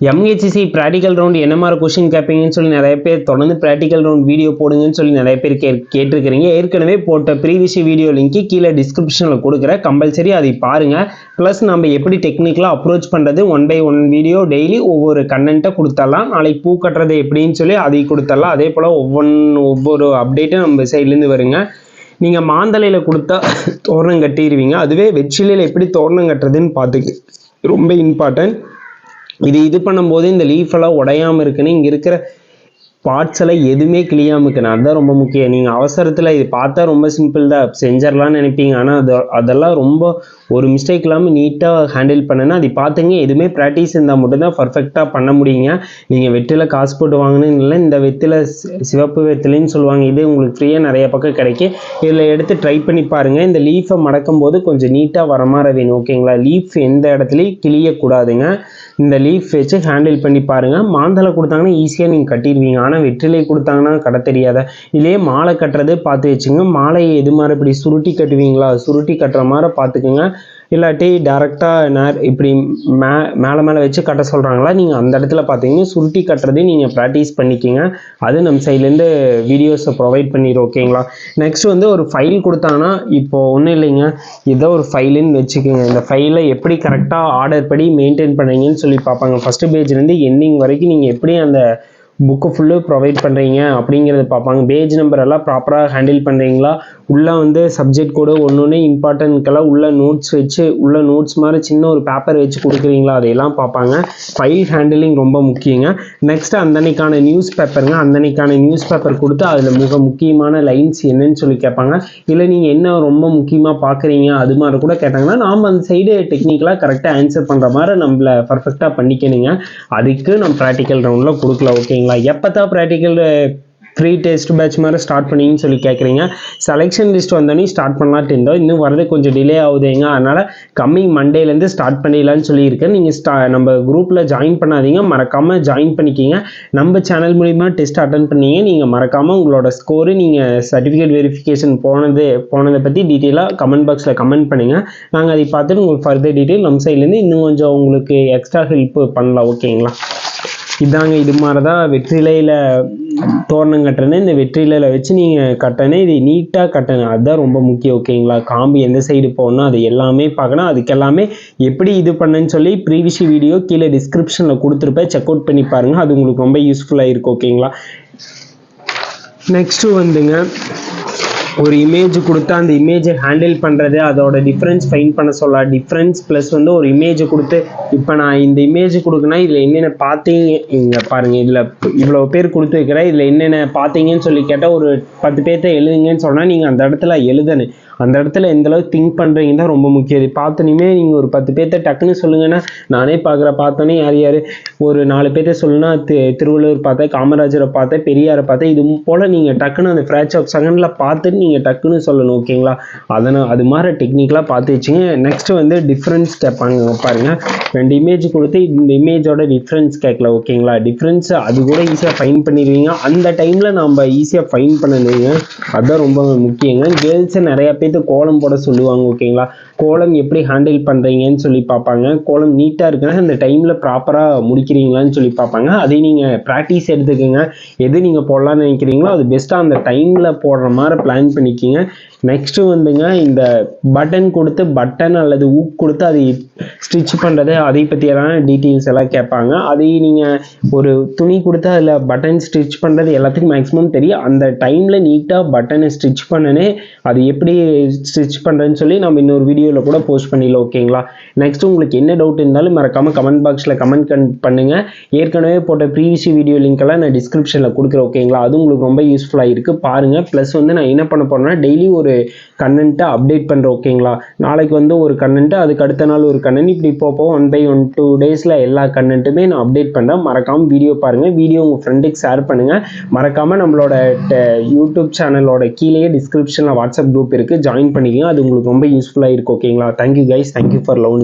எம்ஹெச்சிசி practical round என்ன மாதிரி question கேட்பீங்கன்னு சொல்லி நிறைய பேர் தொடர்ந்து ப்ராக்டிக்கல் ரவுண்ட் வீடியோ போடுங்கன்னு சொல்லி நிறைய பேர் கே கேட்டிருக்கிறீங்க. ஏற்கனவே போட்ட ப்ரீவியஸ் வீடியோ லிங்க்கு கீழே டிஸ்கிரிப்ஷனில் கொடுக்குறேன். கம்பல்சரி அதை பாருங்கள் ப்ளஸ் நம்ம எப்படி டெக்னிக்கலாக அப்ரோச் பண்ணுறது one by one video daily ஒவ்வொரு கண்டென்ட்டை கொடுத்துடலாம் நாளைக்கு பூ கட்டுறது எப்படின்னு சொல்லி அதை கொடுத்துடலாம் அதே போல் ஒவ்வொன்று ஒவ்வொரு அப்டேட்டும் நம்ம சைட்லேருந்து வருங்க. நீங்கள் மாந்தலையில் கொடுத்தா தோரணம் கட்டிடுவீங்க அதுவே வெற்றிலையில் எப்படி தோரணம் கட்டுறதுன்னு பார்த்துக்கு ரொம்ப இம்பார்ட்டன்ட் இது இது பண்ணும்போது இந்த லீஃப் எல்லாம் உடையாமல் இருக்குன்னு இங்கே இருக்கிற பார்ட்ஸ் எல்லாம் எதுவுமே கிளியாமல் இருக்கணும் அதுதான் ரொம்ப முக்கியம். நீங்கள் அவசரத்தில் இது பார்த்தா ரொம்ப சிம்பிள் தான். செஞ்சிடலாம்னு நினைப்பீங்க. ஆனால் அது அதெல்லாம் ரொம்ப ஒரு மிஸ்டேக் இல்லாமல் நீட்டாக ஹேண்டில் பண்ணுன்னா அது பார்த்துங்க. எதுவுமே ப்ராக்டிஸ் இருந்தால் மட்டும்தான் பர்ஃபெக்டாக பண்ண முடியுங்க. நீங்கள் வெற்றில காசு போட்டு வாங்கணும்னு இல்லை இந்த வெற்றில சிவப்பு வெற்றிலைன்னு சொல்லுவாங்க. இது உங்களுக்கு ஃப்ரீயாக நிறைய பக்கம் கிடைக்கும். இதில் எடுத்து ட்ரை பண்ணி பாருங்கள் இந்த லீஃபை மடக்கும் போது கொஞ்சம் நீட்டாக வர மாதிரி வேணும் ஓகேங்களா லீஃப் எந்த இடத்துலையும் கிளியக்கூடாதுங்க. இந்த லீஃப் வச்சு ஹேண்டில் பண்ணி பாருங்கள் மாந்தலை கொடுத்தாங்கன்னா ஈஸியாக நீங்கள் கட்டிடுவீங்க. ஆனால் வெற்றிலை கொடுத்தாங்கன்னா கட்ட தெரியாத. இதுலேயே மாலை கட்டுறது பார்த்து வச்சுங்க. மாலையை எது மாதிரி இப்படி சுருட்டி கட்டுவீங்களா? சுருட்டி கட்டுற மாதிரி பார்த்துக்குங்க. இல்லாட்டி டேரெக்டாக நேர் இப்படி மே மேலே மேலே வச்சு கட்ட சொல்கிறாங்களா நீங்கள் அந்த இடத்துல பார்த்தீங்கன்னா சுருட்டி கட்டுறதையும் நீங்கள் ப்ராக்டிஸ் பண்ணிக்கிங்க. அது நம்ம சைட்லேருந்து வீடியோஸை ப்ரொவைட் பண்ணிடுறோம் ஓகேங்களா நெக்ஸ்ட் வந்து ஒரு ஃபைல் கொடுத்தாங்கன்னா இப்போது ஒன்றும் இல்லைங்க. ஏதோ ஒரு ஃபைலுன்னு வச்சுக்கோங்க. இந்த ஃபைலை எப்படி கரெக்டாக ஆர்டர் படி மெயின்டைன் பண்ணுறீங்கன்னு சொல்லி பார்ப்பாங்க. ஃபஸ்ட்டு பேஜ்லேருந்து எண்டிங் வரைக்கும் நீங்கள் எப்படி அந்த புக்கு ஃபுல்லு ப்ரொவைட் பண்ணுறீங்க அப்படிங்கிறத பார்ப்பாங்க. பேஜ் நம்பர் எல்லாம் ப்ராப்பராக ஹேண்டில் பண்ணுறீங்களா உள்ளே வந்து சப்ஜெக்ட் கூட ஒன்று ஒன்று இம்பார்ட்டன்ட்கெல்லாம் உள்ள நோட்ஸ் வச்சு உள்ள நோட்ஸ் மாதிரி சின்ன ஒரு பேப்பர் வச்சு கொடுக்குறீங்களா? அதையெல்லாம் பார்ப்பாங்க. ஃபைல் ஹேண்டிலிங் ரொம்ப முக்கியங்க. நெக்ஸ்ட் அந்தன்னைக்கான நியூஸ் பேப்பருங்க அந்தன்னைக்கான நியூஸ் பேப்பர் கொடுத்து அதில் மிக முக்கியமான லைன்ஸ் என்னன்னு சொல்லி கேட்பாங்க. இல்லை நீங்கள் என்ன ரொம்ப முக்கியமாக பார்க்குறீங்க? அது மாதிரி கூட கேட்டாங்கன்னா நாம் அந்த சைடு டெக்னிக்கலாக கரெக்டாக ஆன்சர் பண்ணுற மாதிரி நம்மள பர்ஃபெக்டாக பண்ணிக்கணுங்க. அதுக்கு நம்ம ப்ராக்டிக்கல் ரவுண்டில் கொடுக்கல ஓகேங்களா எப்போ தான் ப்ராக்டிக்கல் ஃப்ரீ டெஸ்ட் பேட்ச் மாதிரி ஸ்டார்ட் பண்ணிங்கன்னு சொல்லி கேட்குறீங்க செலெக்ஷன் லிஸ்ட் வந்தோடனே ஸ்டார்ட் பண்ணலான்ட்டு இருந்தோம். இன்னும் வரது கொஞ்சம் டிலே ஆகுதுங்க அதனால் கம்மிங் மண்டேலேருந்து ஸ்டார்ட் பண்ணிடலான்னு சொல்லியிருக்கேன். நீங்கள் ஸ்டா நம்ம குரூப்பில் ஜாயின் பண்ணாதீங்க. மறக்காமல் ஜாயின் பண்ணிக்கிங்க. நம்ம சேனல் மூலிமா டெஸ்ட் அட்டன் பண்ணீங்க. நீங்கள் மறக்காமல் உங்களோட ஸ்கோரு நீங்கள் சர்டிஃபிகேட் வெரிஃபிகேஷன் போனது போனதை பற்றி டீட்டெயிலாக கமெண்ட் பாக்ஸில் கமெண்ட் பண்ணுங்கள் நாங்கள் அதை பார்த்துட்டு உங்களுக்கு ஃபர்தர் டீட்டெயில் நம்ம சைட்லேருந்து இன்னும் கொஞ்சம் உங்களுக்கு எக்ஸ்ட்ரா ஹெல்ப் பண்ணலாம். ஓகேங்களா இதாங்க இது மாதிரி தான் வெற்றிலையில் தோரணம் கட்டணும் இந்த வெற்றிலையில் வச்சு நீங்கள் கட்டணும் இது நீட்டாக கட்டணும் அதுதான் ரொம்ப முக்கியம் ஓகேங்களா காம்பு எந்த சைடு போகணும் அது எல்லாமே பார்க்கணும். அதுக்கு எல்லாமே எப்படி இது பண்ணுன்னு சொல்லி ப்ரீவியஸ் வீடியோ கீழே டிஸ்கிரிப்ஷனில் கொடுத்துருப்பேன். செக் அவுட் பண்ணி பாருங்கள் அது உங்களுக்கு ரொம்ப யூஸ்ஃபுல்லாக இருக்கும் ஓகேங்களா நெக்ஸ்ட்டு வந்துங்க. ஒரு இமேஜ் கொடுத்து அந்த இமேஜை ஹேண்டில் பண்ணுறது அதோட டிஃப்ரென்ஸ் ஃபைன் பண்ண சொல்ல. டிஃப்ரென்ஸ் ப்ளஸ் வந்து ஒரு இமேஜை கொடுத்து இப்போ நான் இந்த இமேஜ் கொடுக்குன்னா இதில் என்னென்ன பார்த்தீங்க இங்கே பாருங்கள் இதில் இவ்வளோ பேர் கொடுத்து வைக்கிறேன் இதில் என்னென்ன பார்த்தீங்கன்னு சொல்லி கேட்டால் ஒரு பத்து பேர்த்த எழுதுங்கன்னு சொன்னால் நீங்கள் அந்த இடத்துல எழுதணும். அந்த இடத்துல எந்த அளவுக்கு திங்க் பண்ணுறீங்க தான் ரொம்ப முக்கியம். இது பார்த்தோன்னே நீங்கள் ஒரு பத்து பேர்த்த டக்குன்னு சொல்லுங்கன்னா நானே பார்க்குற பார்த்தோன்னே யார் யார்? ஒரு நாலு பேர்த்த சொல்லுன்னா தி திருவள்ளுவர் பார்த்தேன் காமராஜரை பார்த்தேன் பெரியாரை பார்த்தேன் இது போல் நீங்கள் டக்குன்னு அந்த ஃப்ராக்ச் ஆஃப் செகண்டில் பார்த்துட்டு நீங்கள் டக்குன்னு சொல்லணும் ஓகேங்களா? அதனால் அது மாதிரி டெக்னிக்கலாக பார்த்து வச்சுங்க. நெக்ஸ்ட்டு வந்து டிஃப்ரென்ஸ் கேட்பாங்க பாருங்க. ரெண்டு இமேஜ் கொடுத்து இந்த இமேஜோட டிஃப்ரென்ஸ் கேட்கல ஓகேங்களா? டிஃப்ரென்ஸ் அது கூட ஈஸியாக ஃபைன் பண்ணிடுவீங்க. அந்த டைமில் நம்ம ஈஸியாக ஃபைன் பண்ணணுங்க. அதுதான் ரொம்ப முக்கியங்க. கேர்ள்ஸை நிறையா பேர்த்து கோலம் போட சொல்லுவாங்க ஓகேங்களா? கோலம் எப்படி ஹேண்டில் பண்ணுறீங்கன்னு சொல்லி பார்ப்பாங்க. கோலம் நீட்டாக இருக்குன்னா அந்த டைமில் ப்ராப்பராக முடிக்கிறீங்களான்னு சொல்லி பார்ப்பாங்க. அதையும் நீங்கள் ப்ராக்டிஸ் எடுத்துக்கோங்க. எது நீங்கள் போடலான்னு நினைக்கிறீங்களோ அது பெஸ்ட்டாக அந்த டைமில் போடுற மாதிரி பிளான் பண்ணிக்கிங்க நெக்ஸ்ட்டு வந்துங்க இந்த பட்டன் கொடுத்து பட்டன் அல்லது ஊக் கொடுத்து அதை ஸ்டிச் பண்ணுறது அதை பற்றியெல்லாம் டீட்டெயில்ஸ் எல்லாம் கேட்பாங்க. அதை நீங்கள் ஒரு துணி கொடுத்து அதில் பட்டன் ஸ்டிச் பண்ணுறது எல்லாத்துக்கும் மேக்ஸிமம் தெரியும். அந்த டைமில் நீட்டாக பட்டனை ஸ்டிச் பண்ணனே அது எப்படி ஸ்டிச் பண்ணுறேன்னு சொல்லி நம்ம இன்னொரு வீடியோவில் கூட போஸ்ட் பண்ணிடலாம் ஓகேங்களா நெக்ஸ்ட் உங்களுக்கு என்ன டவுட் இருந்தாலும் மறக்காமல் கமெண்ட் பாக்ஸில் கமெண்ட் பண்ணுங்கள் ஏற்கனவே போட்ட ப்ரீவியஸ் வீடியோ லிங்க் எல்லாம் நான் டிஸ்கிரிப்ஷனில் கொடுக்குறேன் ஓகேங்களா அது உங்களுக்கு ரொம்ப யூஸ்ஃபுல்லாக இருக்குது பாருங்கள் ப்ளஸ் வந்து நான் என்ன பண்ண போகிறேன்னா டெய்லி ஒரு கண்டென்ட்டை அப்டேட் பண்ணுறேன் ஓகேங்களா நாளைக்கு வந்து ஒரு கண்டென்ட்டு அதுக்கு அடுத்த நாள் ஒரு கண்டென்ட் இப்படி போப்போ ஒன் பை ஒன் டூ டேஸில் எல்லா கண்டென்ட்டுமே நான் அப்டேட் பண்ணுறேன் மறக்காமல் வீடியோ பாருங்கள் வீடியோ உங்கள் ஃப்ரெண்டுக்கு ஷேர் பண்ணுங்கள் மறக்காமல் நம்மளோட யூடியூப் சேனலோட கீழேயே டிஸ்கிரிப்ஷனில் வாட்ஸ்அப் குரூப் இருக்குது ஜாயின் பண்ணிக்கோங்க. அது உங்களுக்கு ரொம்ப யூஸ்ஃபுல்லாக இருக்கும் ஓகேங்களா thank you guys thank you for love